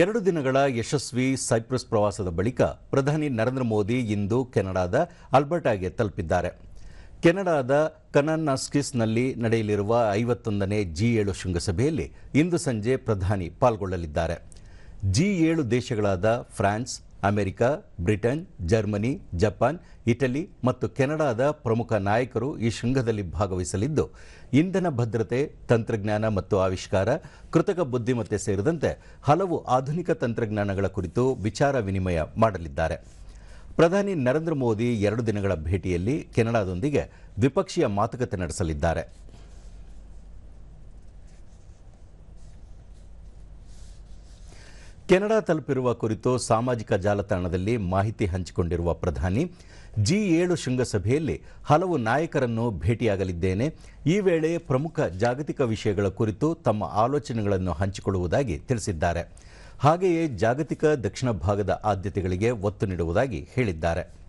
ಎರಡು ದಿನಗಳ ಯಶಸ್ವಿ ಸೈಪ್ರಸ್ ಪ್ರವಾಸದ ಬಳಿಕ ಪ್ರಧಾನಿ ನರೇಂದ್ರ ಮೋದಿ ಇಂದು ಕೆನಡಾದ ಅಲ್ಬರ್ಟಾಗೆ ತಲುಪಿದ್ದಾರೆ. ಕೆನಡಾದ ಕನಾನಾಸ್ಕಿಸ್ನಲ್ಲಿ ನಡೆಯಲಿರುವ ಐವತ್ತೊಂದನೇ ಜಿ ಏಳು ಶೃಂಗಸಭೆಯಲ್ಲಿ ಇಂದು ಸಂಜೆ ಪ್ರಧಾನಿ ಪಾಲ್ಗೊಳ್ಳಲಿದ್ದಾರೆ. ಜಿ ಏಳು ದೇಶಗಳಾದ France America, Britain, Germany, Japan, Italy ಮತ್ತು ಕೆನಡಾದ ಪ್ರಮುಖ ನಾಯಕರು ಈ ಶೃಂಗದಲ್ಲಿ ಭಾಗವಹಿಸಲಿದ್ದು, ಇಂಧನ ಭದ್ರತೆ, ತಂತ್ರಜ್ಞಾನ ಮತ್ತು ಆವಿಷ್ಕಾರ, ಕೃತಕ ಬುದ್ಧಿಮತ್ತೆ ಸೇರಿದಂತೆ ಹಲವು ಆಧುನಿಕ ತಂತ್ರಜ್ಞಾನಗಳ ಕುರಿತು ವಿಚಾರ ವಿನಿಮಯ ಮಾಡಲಿದ್ದಾರೆ. ಪ್ರಧಾನಿ ನರೇಂದ್ರ ಮೋದಿ ಎರಡು ದಿನಗಳ ಭೇಟಿಯಲ್ಲಿ ಕೆನಡಾದೊಂದಿಗೆ ದ್ವಿಪಕ್ಷೀಯ ಮಾತುಕತೆ ನಡೆಸಲಿದ್ದಾರೆ. ಕೆನಡಾ ತಲುಪಿರುವ ಕುರಿತು ಸಾಮಾಜಿಕ ಜಾಲತಾಣದಲ್ಲಿ ಮಾಹಿತಿ ಹಂಚಿಕೊಂಡಿರುವ ಪ್ರಧಾನಿ, ಜಿ ಏಳು ಶೃಂಗಸಭೆಯಲ್ಲಿ ಹಲವು ನಾಯಕರನ್ನು ಭೇಟಿಯಾಗಲಿದ್ದೇನೆ. ಈ ವೇಳೆ ಪ್ರಮುಖ ಜಾಗತಿಕ ವಿಷಯಗಳ ಕುರಿತು ತಮ್ಮ ಆಲೋಚನೆಗಳನ್ನು ಹಂಚಿಕೊಳ್ಳುವುದಾಗಿ ತಿಳಿಸಿದ್ದಾರೆ. ಹಾಗೆಯೇ ಜಾಗತಿಕ ದಕ್ಷಿಣ ಭಾಗದ ಆದ್ಯತೆಗಳಿಗೆ ಒತ್ತು ನೀಡುವುದಾಗಿ ಹೇಳಿದ್ದಾರೆ.